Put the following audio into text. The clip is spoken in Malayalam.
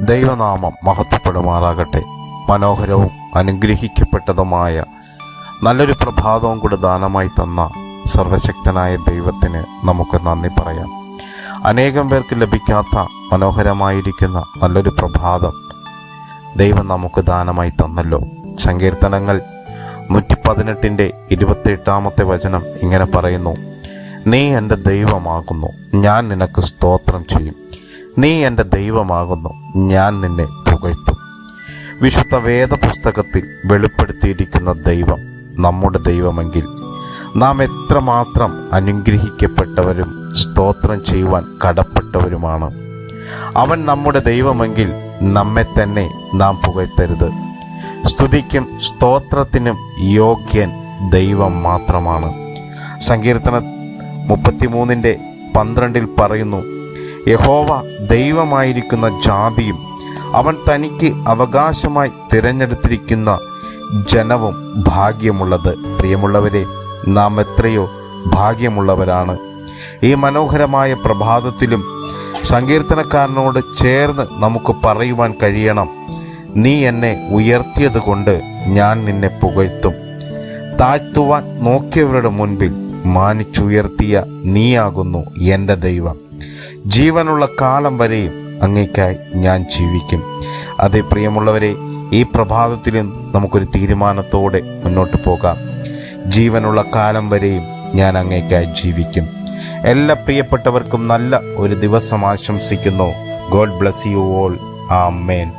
ദൈവനാമം മഹത്വപ്പെടുമാറാകട്ടെ. മനോഹരവും അനുഗ്രഹിക്കപ്പെട്ടതുമായ നല്ലൊരു പ്രഭാതവും കൂടെ ദാനമായി തന്ന സർവശക്തനായ ദൈവത്തിന് നമുക്ക് നന്ദി പറയാം. അനേകം പേർക്ക് ലഭിക്കാത്ത മനോഹരമായിരിക്കുന്ന നല്ലൊരു പ്രഭാതം ദൈവം നമുക്ക് ദാനമായി തന്നല്ലോ. സങ്കീർത്തനങ്ങൾ നൂറ്റി പതിനെട്ടിന്റെ ഇരുപത്തിയെട്ടാമത്തെ വചനം ഇങ്ങനെ പറയുന്നു നീ എന്റെ ദൈവമാകുന്നു. ഞാൻ നിനക്ക് സ്തോത്രം ചെയ്യും. നീ എന്റെ ദൈവമാകുന്നു. ഞാൻ നിന്നെ പുകഴ്ത്തും. വിശുദ്ധ വേദപുസ്തകത്തിൽ വെളിപ്പെടുത്തിയിരിക്കുന്ന ദൈവം നമ്മുടെ ദൈവമെങ്കിൽ നാം എത്രമാത്രം അനുഗ്രഹിക്കപ്പെട്ടവരും സ്തോത്രം ചെയ്യുവാൻ കടപ്പെട്ടവരുമാണ്. അവൻ നമ്മുടെ ദൈവമെങ്കിൽ നമ്മെ തന്നെ നാം പുകഴ്ത്തരുത്. സ്തുതിക്കും സ്തോത്രത്തിനും യോഗ്യൻ ദൈവം മാത്രമാണ്. സങ്കീർത്തന മുപ്പത്തിമൂന്നിന്റെ പന്ത്രണ്ടിൽ പറയുന്നു യഹോവ ദൈവമായിരിക്കുന്ന ജാതിയും അവൻ തനിക്ക് അവകാശമായി തിരഞ്ഞെടുത്തിരിക്കുന്ന ജനവും ഭാഗ്യമുള്ളത്. പ്രിയമുള്ളവരെ നാം എത്രയോ ഭാഗ്യമുള്ളവരാണ്. ഈ മനോഹരമായ പ്രഭാതത്തിലും സങ്കീർത്തനക്കാരനോട് ചേർന്ന് നമുക്ക് പറയുവാൻ കഴിയണം. നീ എന്നെ ഉയർത്തിയത് കൊണ്ട് ഞാൻ നിന്നെ പുകഴ്ത്തും. താഴ്ത്തുവാൻ നോക്കിയവരുടെ മുൻപിൽ മാനിച്ചുയർത്തിയ നീയാകുന്നു എന്റെ ദൈവം. ജീവനുള്ള കാലം വരെയും അങ്ങേക്കായി ഞാൻ ജീവിക്കും. അതേ പ്രിയമുള്ളവരെ ഈ പ്രഭാതത്തിലും നമുക്കൊരു തീരുമാനത്തോടെ മുന്നോട്ട് പോകാം. ജീവനുള്ള കാലം വരെയും ഞാൻ അങ്ങേക്കായി ജീവിക്കും. എല്ലാ പ്രിയപ്പെട്ടവർക്കും നല്ല ഒരു ദിവസം ആശംസിക്കുന്നു. God bless you all. Amen